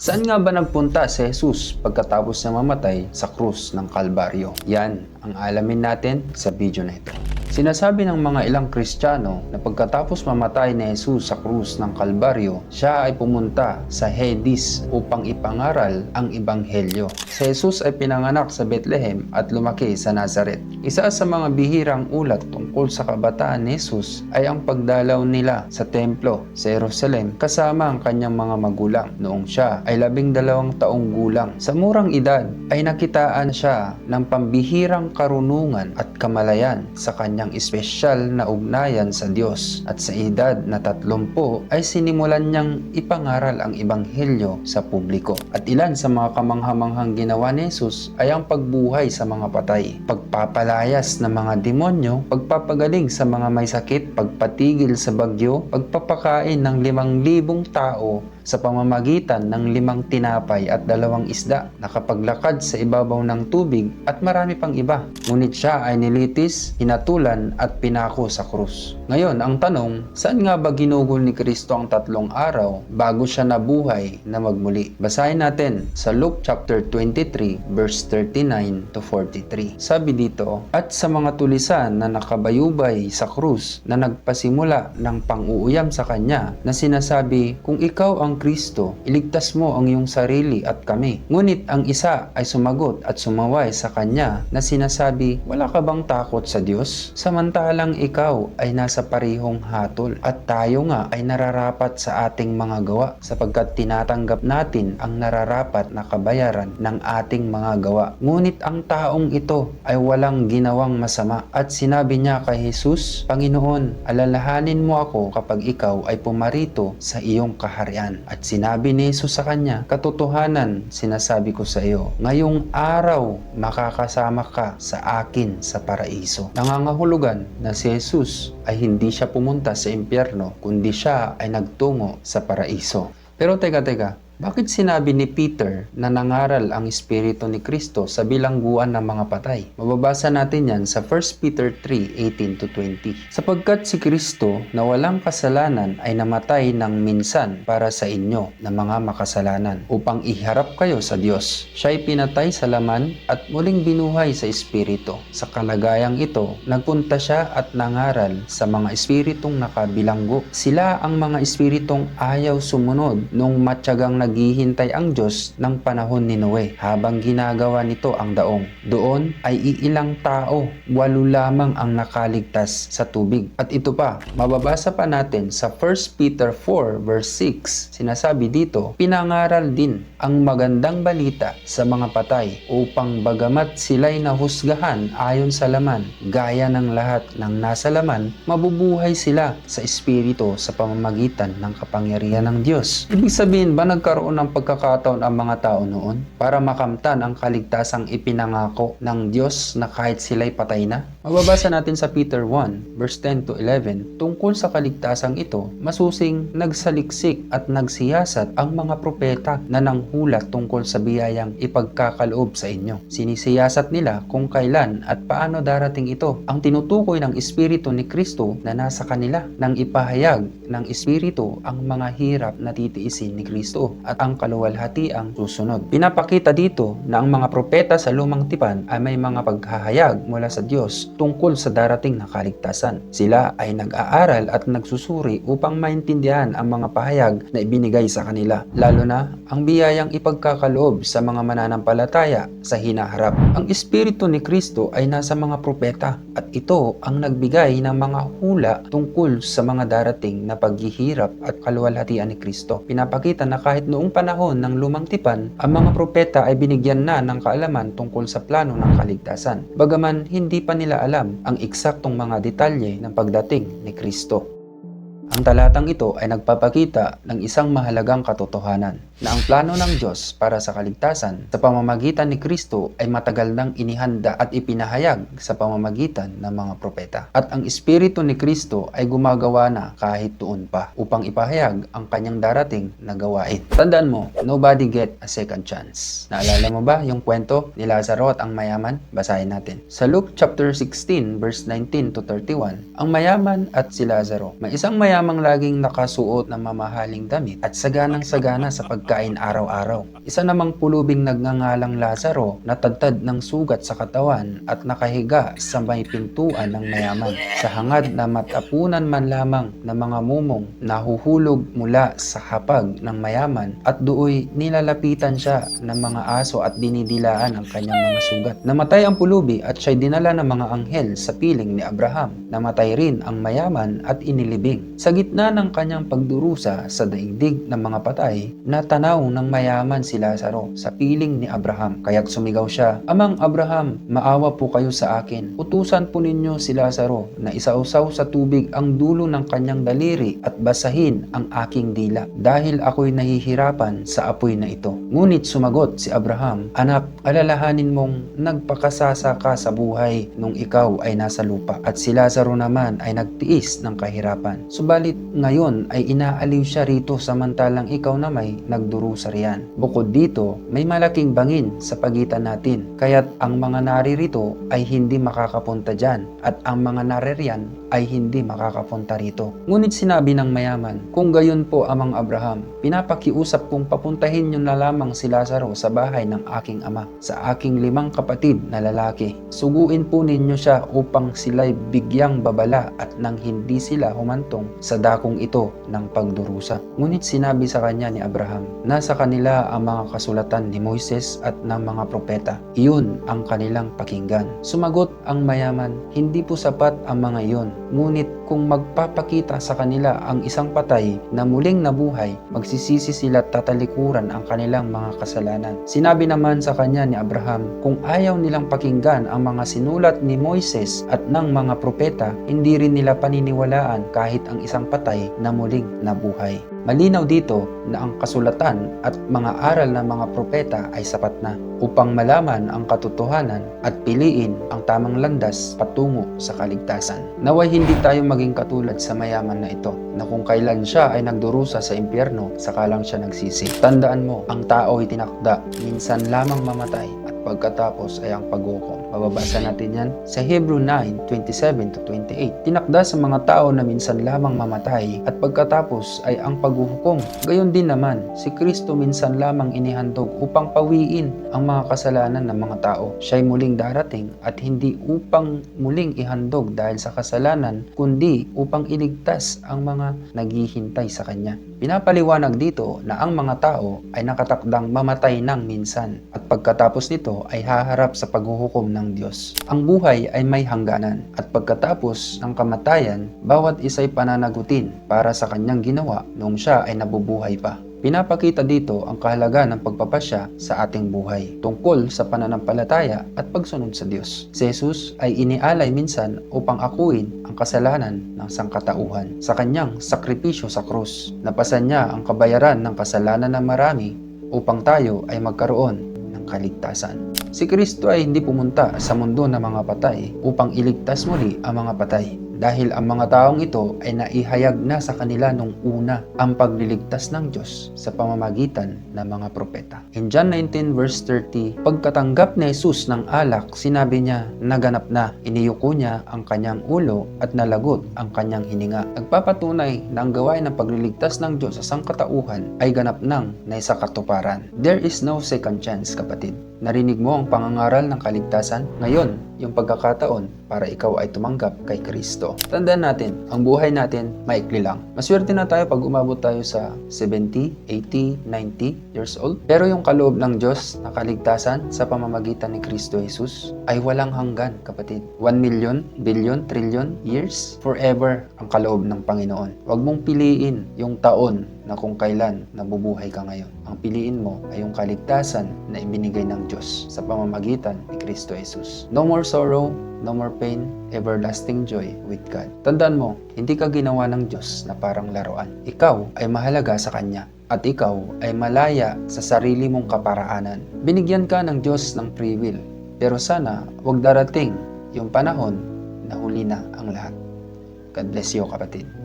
Saan nga ba nagpunta si Jesus pagkatapos na mamatay sa krus ng Kalbaryo? Yan ang alamin natin sa video na ito. Sinasabi ng mga ilang Kristiyano na pagkatapos mamatay ni Jesus sa krus ng Kalbaryo, siya ay pumunta sa Hades upang ipangaral ang Ebanghelyo. Si Jesus ay pinanganak sa Bethlehem at lumaki sa Nazareth. Isa sa mga bihirang ulat tungkol sa kabataan ni Jesus ay ang pagdalaw nila sa templo sa Jerusalem kasama ang kanyang mga magulang noong siya ay labing dalawang taong gulang. Sa murang edad ay nakitaan siya ng pambihirang karunungan at kamalayan sa kanyang espesyal na ugnayan sa Diyos at sa edad na tatlumpo ay sinimulan niyang ipangaral ang Ebanghelyo sa publiko. At ilan sa mga kamanghamanghang ginawa ni Jesus ay ang pagbuhay sa mga patay, pagpapalayas ng mga demonyo, pagpapagaling sa mga may sakit, pagpatigil sa bagyo, pagpapakain ng limang libong tao sa pamamagitan ng limang tinapay at dalawang isda, nakapaglakad sa ibabaw ng tubig at marami pang iba. Ngunit siya ay nilitis, hinatulan at pinako sa krus. Ngayon, ang tanong, saan nga ba ginugol ni Kristo ang tatlong araw bago siya nabuhay na magmuli? Basahin natin sa Luke chapter 23 verse 39 to 43. Sabi dito, At sa mga tulisan na nakabayubay sa krus na nagpasimula ng pang-uuyam sa kanya na sinasabi, Kung ikaw ang Kristo, iligtas mo ang iyong sarili at kami. Ngunit ang isa ay sumagot at sumaway sa kanya na sinasabi, Wala ka bang takot sa Diyos? Samantalang ikaw ay nasa parihong hatol at tayo nga ay nararapat sa ating mga gawa sapagkat tinatanggap natin ang nararapat na kabayaran ng ating mga gawa. Ngunit ang taong ito ay walang ginawang masama at sinabi niya kay Jesus, Panginoon, alalahanin mo ako kapag ikaw ay pumarito sa iyong kaharian. At sinabi ni Jesus sa kanya, Katotohanan, sinasabi ko sa iyo, ngayong araw makakasama ka sa akin sa paraiso. Nangangahulugan na si Jesus ay hindi siya pumunta sa impyerno, kundi siya ay nagtungo sa paraiso. Pero teka teka, bakit sinabi ni Peter na nangaral ang Espiritu ni Kristo sa bilangguan ng mga patay? Mababasa natin yan sa 1 Peter 3:18 to 20. Sapagkat si Kristo na walang kasalanan ay namatay ng minsan para sa inyo na mga makasalanan upang iharap kayo sa Diyos. Siya ay pinatay sa laman at muling binuhay sa Espiritu. Sa kalagayang ito, nagpunta siya at nangaral sa mga espiritong nakabilanggo. Sila ang mga espiritong ayaw sumunod nung matyagang naghihintay ang Diyos ng panahon ni Noe habang ginagawa nito ang daong. Doon ay iilang tao, walo lamang ang nakaligtas sa tubig. At ito pa, mababasa pa natin sa 1 Peter 4 verse 6. Sinasabi dito, pinangaral din ang magandang balita sa mga patay upang bagamat sila'y nahusgahan ayon sa laman, gaya ng lahat ng nasa laman, mabubuhay sila sa espiritu sa pamamagitan ng kapangyarihan ng Diyos. Ibig sabihin ba nagkaroon ng pagkakataon ang mga tao noon para makamtan ang kaligtasang ipinangako ng Diyos na kahit sila'y patay na? Mababasa natin sa Peter 1 verse 10 to 11 tungkol sa kaligtasang ito, masusing nagsaliksik at nagsiyasat ang mga propeta na nanghulat tungkol sa biyayang ipagkakaloob sa inyo. Sinisiyasat nila kung kailan at paano darating ito. Ang tinutukoy ng Espiritu ni Kristo na nasa kanila nang ipahayag ng Espiritu ang mga hirap na titiisin ni Kristo at ang kaluwalhati ang susunod. Pinapakita dito na ang mga propeta sa lumang tipan ay may mga paghahayag mula sa Diyos tungkol sa darating na kaligtasan. Sila ay nag-aaral at nagsusuri upang maintindihan ang mga pahayag na ibinigay sa kanila, lalo na ang biyayang ipagkakaloob sa mga mananampalataya sa hinaharap. Ang Espiritu ni Kristo ay nasa mga propeta at ito ang nagbigay ng mga hula tungkol sa mga darating na paghihirap at kaluwalhatian ni Kristo. Pinapakita na kahit noong panahon ng lumang tipan, ang mga propeta ay binigyan na ng kaalaman tungkol sa plano ng kaligtasan. Bagaman hindi pa nila alam ang eksaktong mga detalye ng pagdating ni Kristo. Ang talatang ito ay nagpapakita ng isang mahalagang katotohanan na ang plano ng Diyos para sa kaligtasan sa pamamagitan ni Kristo ay matagal nang inihanda at ipinahayag sa pamamagitan ng mga propeta. At ang Espiritu ni Kristo ay gumagawa na kahit tuon pa upang ipahayag ang kanyang darating na gawain. Tandaan mo, nobody get a second chance. Naalala mo ba yung kwento ni Lazaro at ang mayaman? Basahin natin. Sa Luke chapter 16 verse 19 to 31, ang mayaman at si Lazaro. May isang mayaman lamang laging nakasuot ng mamahaling damit at saganang-sagana sa pagkain araw-araw. Isa namang pulubing nagngangalang Lazaro na tadtad ng sugat sa katawan at nakahiga sa may pintuan ng mayaman. Sa hangad na matapunan man lamang ng mga mumong nahuhulog mula sa hapag ng mayaman at dooy nilalapitan siya ng mga aso at dinidilaan ang kanyang mga sugat. Namatay ang pulubi at siya'y dinala ng mga anghel sa piling ni Abraham. Namatay rin ang mayaman at inilibing. Sa gitna ng kanyang pagdurusa sa daigdig ng mga patay, natanaw ng mayaman si Lazaro sa piling ni Abraham. Kaya't sumigaw siya, Amang Abraham, maawa po kayo sa akin. Utusan po ninyo si Lazaro na isausaw sa tubig ang dulo ng kanyang daliri at basahin ang aking dila dahil ako'y nahihirapan sa apoy na ito. Ngunit sumagot si Abraham, Anak, alalahanin mong nagpakasasa ka sa buhay nung ikaw ay nasa lupa at si Lazaro naman ay nagtiis ng kahirapan. Subalit ngayon ay inaaliw siya rito samantalang ikaw na may nagdurusa riyan. Bukod dito, may malaking bangin sa pagitan natin kaya't ang mga naririto ay hindi makakapunta dyan at ang mga naririyan ay hindi makakapunta rito. Ngunit sinabi ng mayaman, kung gayon po amang Abraham, pinapakiusap kong papuntahin niyo na lamang si Lazaro sa bahay ng aking ama, sa aking limang kapatid na lalaki. Suguin po ninyo siya upang sila'y bigyang babala at nang hindi sila humantong sa dakong ito ng pagdurusa. Ngunit sinabi sa kanya ni Abraham, nasa kanila ang mga kasulatan ni Moises at ng mga propeta. Iyon ang kanilang pakinggan. Sumagot ang mayaman, hindi po sapat ang mga iyon. Ngunit kung magpapakita sa kanila ang isang patay na muling nabuhay, magsisisi sila at tatalikuran ang kanilang mga kasalanan. Sinabi naman sa kanya ni Abraham, kung ayaw nilang pakinggan ang mga sinulat ni Moises at ng mga propeta, hindi rin nila paniniwalaan kahit ang isang patay na muling nabuhay. Malinaw dito na ang kasulatan at mga aral ng mga propeta ay sapat na upang malaman ang katotohanan at piliin ang tamang landas patungo sa kaligtasan. Naway hindi tayo maging katulad sa mayaman na ito na kung kailan siya ay nagdurusa sa impyerno, saka lang siya nagsisi. Tandaan mo, ang tao ay tinakda, minsan lamang mamatay at pagkatapos ay ang paghukom. Mababasa natin yan sa Hebrew 9, 27 to 28. Tinakda sa mga tao na minsan lamang mamatay at pagkatapos ay ang paghuhukom. Gayon din naman, si Kristo minsan lamang inihandog upang pawiin ang mga kasalanan ng mga tao. Siya'y muling darating at hindi upang muling ihandog dahil sa kasalanan, kundi upang iligtas ang mga naghihintay sa Kanya. Pinapaliwanag dito na ang mga tao ay nakatakdang mamatay ng minsan at pagkatapos nito ay haharap sa paghuhukom ng Diyos. Ang buhay ay may hangganan at pagkatapos ng kamatayan, bawat isa'y pananagutin para sa kanyang ginawa noong siya ay nabubuhay pa. Pinapakita dito ang kahalaga ng pagpapasya sa ating buhay tungkol sa pananampalataya at pagsunod sa Diyos. Si Jesus ay inialay minsan upang akuin ang kasalanan ng sangkatauhan sa kanyang sakripisyo sa krus. Napasan niya ang kabayaran ng kasalanan ng marami upang tayo ay magkaroon ng kaligtasan. Si Kristo ay hindi pumunta sa mundo ng mga patay upang iligtas muli ang mga patay dahil ang mga taong ito ay naihayag na sa kanila nung una ang pagliligtas ng Diyos sa pamamagitan ng mga propeta. In John 19 verse 30, pagkatanggap ni Jesus ng alak, sinabi niya, naganap na, iniyuko niya ang kanyang ulo at nalagot ang kanyang hininga. Nagpapatunay na ang gawain ng pagliligtas ng Diyos sa sangkatauhan ay ganap nang naisa katuparan. There is no second chance, kapatid. Narinig mo ang pangangaral ng kaligtasan? Ngayon, yung pagkakataon para ikaw ay tumanggap kay Kristo. Tandaan natin, ang buhay natin maikli lang. Maswerte na tayo pag umabot tayo sa 70, 80, 90 years old. Pero yung kaloob ng Diyos na kaligtasan sa pamamagitan ni Kristo Jesus ay walang hanggan, kapatid. 1 million, billion, trillion years, forever ang kaloob ng Panginoon. Huwag mong piliin yung taon na kung kailan nabubuhay ka ngayon. Ang piliin mo ay yung kaligtasan na ibinigay ng Diyos sa pamamagitan ni Kristo Jesus. No more sorrow, no more pain, everlasting joy with God. Tandaan mo, hindi ka ginawa ng Diyos na parang laruan. Ikaw ay mahalaga sa Kanya at ikaw ay malaya sa sarili mong kaparaanan. Binigyan ka ng Diyos ng free will. Pero sana wag darating yung panahon na huli na ang lahat. God bless you kapatid.